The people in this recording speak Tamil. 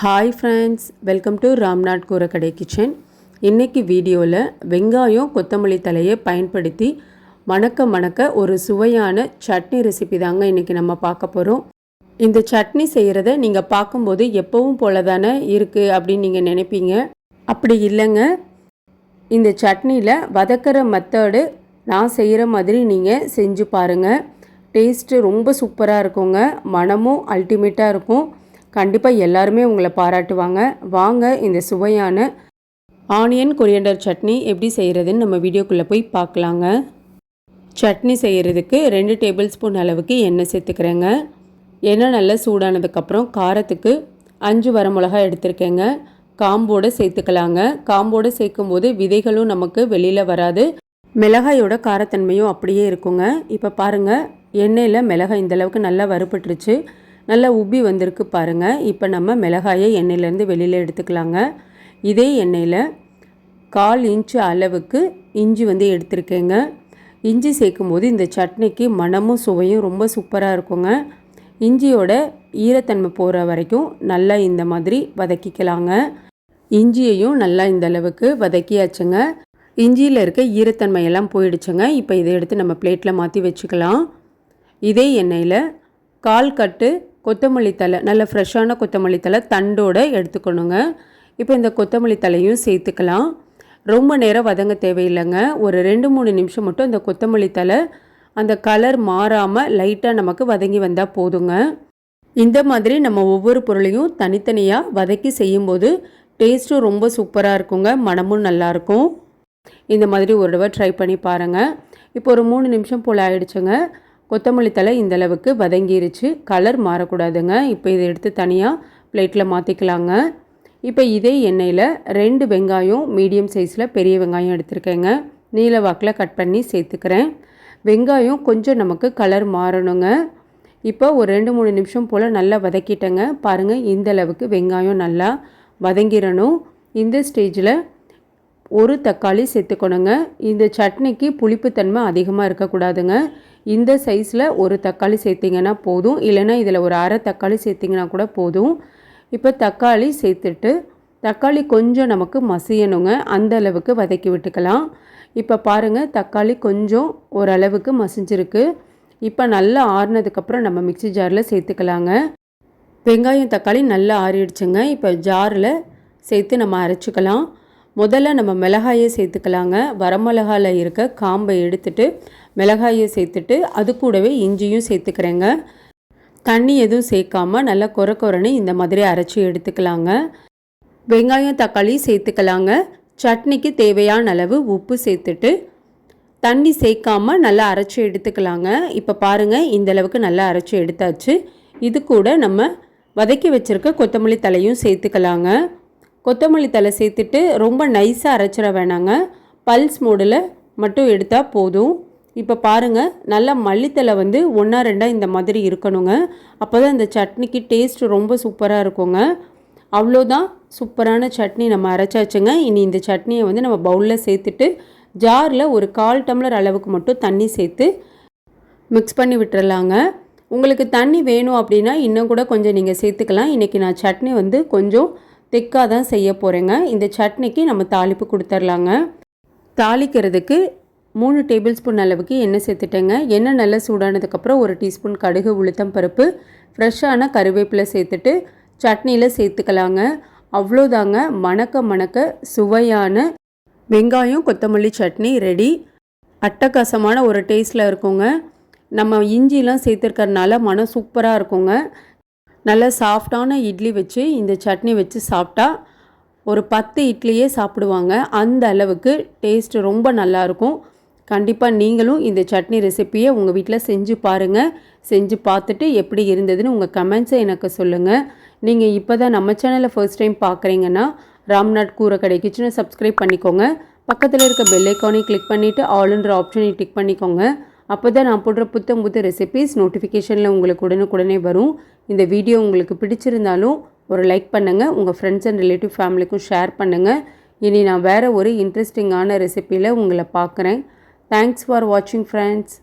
Hi friends welcome to Ramnad கூரக்கடை kitchen இன்றைக்கி வீடியோவில் வெங்காயம் கொத்தமல்லி தலையை பயன்படுத்தி மணக்க மணக்க ஒரு சுவையான சட்னி ரெசிபி தாங்க இன்றைக்கி நம்ம பார்க்க போகிறோம் இந்த சட்னி செய்கிறத நீங்கள் பார்க்கும்போது எப்பவும் போல தானே இருக்குது அப்படின்னு நீங்கள் நினைப்பீங்க. அப்படி இல்லைங்க. இந்த சட்னியில் வதக்கிற மெத்தடு நான் செய்கிற மாதிரி நீங்கள் செஞ்சு பாருங்கள் டேஸ்ட்டு ரொம்ப சூப்பராக இருக்குங்க. மனமும் அல்டிமேட்டாக இருக்கும். கண்டிப்பாக எல்லாருமே உங்களை பாராட்டுவாங்க. வாங்க இந்த சுவையான ஆனியன் கொரியண்டர் சட்னி எப்படி செய்கிறதுன்னு நம்ம வீடியோக்குள்ளே போய் பார்க்கலாங்க. சட்னி செய்கிறதுக்கு ரெண்டு டேபிள் ஸ்பூன் அளவுக்கு எண்ணெய் சேர்த்துக்கிறேங்க. எண்ணெய் நல்லா சூடானதுக்கப்புறம் காரத்துக்கு அஞ்சு வரமிளகா எடுத்திருக்கேங்க. காம்போடு சேர்த்துக்கலாங்க. காம்போடு சேர்க்கும்போது விதைகளும் நமக்கு வெளியில் வராது. மிளகாயோட காரத்தன்மையும் அப்படியே இருக்குங்க. இப்போ பாருங்கள் எண்ணெயில் மிளகாய் இந்தளவுக்கு நல்லா வறுபட்டுருச்சு. நல்லா உப்பி வந்திருக்கு பாருங்கள் இப்போ நம்ம மிளகாயை எண்ணெயிலேருந்து வெளியில் எடுத்துக்கலாங்க. இதே எண்ணெயில் கால் இன்ச்சு அளவுக்கு இஞ்சி வந்து எடுத்திருக்கேங்க. இஞ்சி சேர்க்கும்போது இந்த சட்னிக்கு மனமும் சுவையும் ரொம்ப சூப்பராக இருக்குங்க. இஞ்சியோட ஈரத்தன்மை போகிற வரைக்கும் நல்லா இந்த மாதிரி வதக்கிக்கலாங்க. இஞ்சியையும் நல்லா இந்த அளவுக்கு வதக்கியாச்சுங்க. இஞ்சியில் இருக்க ஈரத்தன்மையெல்லாம் போயிடுச்சுங்க. இப்போ இதை எடுத்து நம்ம பிளேட்டில் மாற்றி வச்சுக்கலாம். இதே எண்ணெயில் கால் கட்டு கொத்தமல்லி தலை நல்ல ஃப்ரெஷ்ஷான கொத்தமல்லி தலை தண்டோடு எடுத்துக்கணுங்க. இப்போ இந்த கொத்தமல்லி தலையும் சேர்த்துக்கலாம். ரொம்ப நேரம் வதங்க தேவையில்லைங்க. ஒரு ரெண்டு மூணு நிமிஷம் மட்டும் இந்த கொத்தமல்லி தலை அந்த கலர் மாறாமல் லைட்டாக நமக்கு வதங்கி வந்தால் போதுங்க. இந்த மாதிரி நம்ம ஒவ்வொரு பொருளையும் தனித்தனியாக வதக்கி செய்யும்போது டேஸ்ட்டும் ரொம்ப சூப்பராக இருக்குங்க. மனமும் நல்லாயிருக்கும். இந்த மாதிரி ஒரு தடவை ட்ரை பண்ணி பாருங்கள் இப்போ ஒரு மூணு நிமிஷம் போல் ஆயிடுச்சுங்க. கொத்தமல்லி தலை இந்தளவுக்கு வதங்கிருச்சு. கலர் மாறக்கூடாதுங்க. இப்போ இதை எடுத்து தனியாக பிளேட்டில் மாற்றிக்கலாங்க இப்போ இதே எண்ணெயில் ரெண்டு வெங்காயம் மீடியம் சைஸில் பெரிய வெங்காயம் எடுத்திருக்கேங்க. நீல வாக்கில் கட் பண்ணி சேர்த்துக்கிறேன். வெங்காயம் கொஞ்சம் நமக்கு கலர் மாறணுங்க. இப்போ ஒரு ரெண்டு மூணு நிமிஷம் போல் நல்லா வதக்கிட்டேங்க. பாருங்கள் இந்த அளவுக்கு வெங்காயம் நல்லா வதங்கிடணும் இந்த ஸ்டேஜில் ஒரு தக்காளி சேர்த்துக்கணுங்க. இந்த சட்னிக்கு புளிப்புத்தன்மை அதிகமாக இருக்கக்கூடாதுங்க. இந்த சைஸில் ஒரு தக்காளி சேர்த்திங்கன்னா போதும். இல்லைன்னா இதில் ஒரு அரை தக்காளி சேர்த்திங்கன்னா கூட போதும். இப்போ தக்காளி சேர்த்துட்டு தக்காளி கொஞ்சம் நமக்கு மசியணுங்க. அந்த அளவுக்கு வதக்கி விட்டுக்கலாம். இப்போ பாருங்கள் தக்காளி கொஞ்சம் ஓரளவுக்கு மசிஞ்சிருக்கு. இப்போ நல்லா ஆறுனதுக்கப்புறம் நம்ம மிக்சி ஜாரில் சேர்த்துக்கலாங்க. வெங்காயம் தக்காளி நல்லா ஆறிடுச்சுங்க. இப்போ ஜாரில் சேர்த்து நம்ம அரைச்சிக்கலாம். முதல்ல நம்ம மிளகாயை சேர்த்துக்கலாங்க. வரமிளகாயில் இருக்க காம்பை எடுத்துட்டு மிளகாயை சேர்த்துட்டு அது கூடவே இஞ்சியும் சேர்த்துக்கிறேங்க. தண்ணி எதுவும் சேர்க்காம நல்லா கொர குறைன்னு இந்த மாதிரி அரைச்சி எடுத்துக்கலாங்க. வெங்காயம் தக்காளி சேர்த்துக்கலாங்க. சட்னிக்கு தேவையான அளவு உப்பு சேர்த்துட்டு தண்ணி சேர்க்காம நல்லா அரைச்சி எடுத்துக்கலாங்க. இப்போ பாருங்கள் இந்த அளவுக்கு நல்லா அரைச்சி எடுத்தாச்சு. இது கூட நம்ம வதக்கி வச்சுருக்க கொத்தமல்லி தலையும் சேர்த்துக்கலாங்க. கொத்தமல்லி தலை சேர்த்துட்டு ரொம்ப நைஸாக அரைச்சிட வேணாங்க. பல்ஸ் மோடில் மட்டும் எடுத்தால் போதும். இப்போ பாருங்கள் நல்லா மல்லித்தலை வந்து ஒன்றா ரெண்டாக இந்த மாதிரி இருக்கணுங்க. அப்போ தான் இந்த சட்னிக்கு டேஸ்ட் ரொம்ப சூப்பராக இருக்குங்க. அவ்வளோதான் சூப்பரான சட்னி நம்ம அரைச்சாச்சுங்க. இனி இந்த சட்னியை வந்து நம்ம பவுலில் சேர்த்துட்டு ஜாரில் ஒரு கால் டம்ளர் அளவுக்கு மட்டும் தண்ணி சேர்த்து மிக்ஸ் பண்ணி விட்டுறலாங்க. உங்களுக்கு தண்ணி வேணும் அப்படின்னா இன்னும் கூட கொஞ்சம் நீங்கள் சேர்த்துக்கலாம். இன்றைக்கி நான் சட்னி வந்து கொஞ்சம் திக்காக தான் செய்ய போகிறேங்க இந்த சட்னிக்கு நம்ம தாளிப்பு கொடுத்துர்லாங்க. தாளிக்கிறதுக்கு மூணு டேபிள் ஸ்பூன் அளவுக்கு எண்ணெய் சேர்த்துட்டேங்க. எண்ணெய் நல்லா சூடானதுக்கப்புறம் ஒரு டீஸ்பூன் கடுகு உளுத்தம் பருப்பு ஃப்ரெஷ்ஷான கருவேப்பிலை சேர்த்துட்டு சட்னியில் சேர்த்துக்கலாங்க. அவ்வளோதாங்க. மணக்க மணக்க சுவையான வெங்காயம் கொத்தமல்லி சட்னி ரெடி அட்டகாசமான ஒரு டேஸ்ட்டில் இருக்குங்க. நம்ம இஞ்சிலாம் சேர்த்துருக்கறனால மனம் சூப்பராக இருக்குங்க. நல்ல சாஃப்டான இட்லி வச்சு இந்த சட்னி வச்சு சாப்பிட்டா ஒரு பத்து இட்லியே சாப்பிடுவாங்க. அந்த அளவுக்கு டேஸ்ட் ரொம்ப நல்லாயிருக்கும் கண்டிப்பாக நீங்களும் இந்த சட்னி ரெசிப்பியை உங்கள் வீட்டில் செஞ்சு பாருங்கள் செஞ்சு பார்த்துட்டு எப்படி இருந்ததுன்னு உங்கள் கமெண்ட்ஸை எனக்கு சொல்லுங்கள் நீங்கள் இப்போ தான் நம்ம சேனலை ஃபர்ஸ்ட் டைம் பார்க்குறீங்கன்னா ராம்நாட் கூரை கிச்சனை சப்ஸ்கிரைப் பண்ணிக்கோங்க. பக்கத்தில் இருக்க பெல்லைக்கானே கிளிக் பண்ணிவிட்டு ஆளுன்ற ஆப்ஷனை டிக் பண்ணிக்கோங்க. அப்போ தான் நான் போடுற புத்தம் புத்த ரெசிபீஸ் நோட்டிஃபிகேஷனில் உங்களுக்கு உடனுக்குடனே வரும். இந்த வீடியோ உங்களுக்கு பிடிச்சிருந்தாலும் ஒரு லைக் பண்ணுங்கள் உங்கள் ஃப்ரெண்ட்ஸ் அண்ட் ரிலேட்டிவ் ஃபேமிலிக்கும் ஷேர் பண்ணுங்கள் இனி நான் வேறு ஒரு இன்ட்ரெஸ்டிங்கான ரெசிப்பியில் உங்களை பார்க்குறேன். தேங்க்ஸ் ஃபார் வாட்சிங் ஃப்ரெண்ட்ஸ்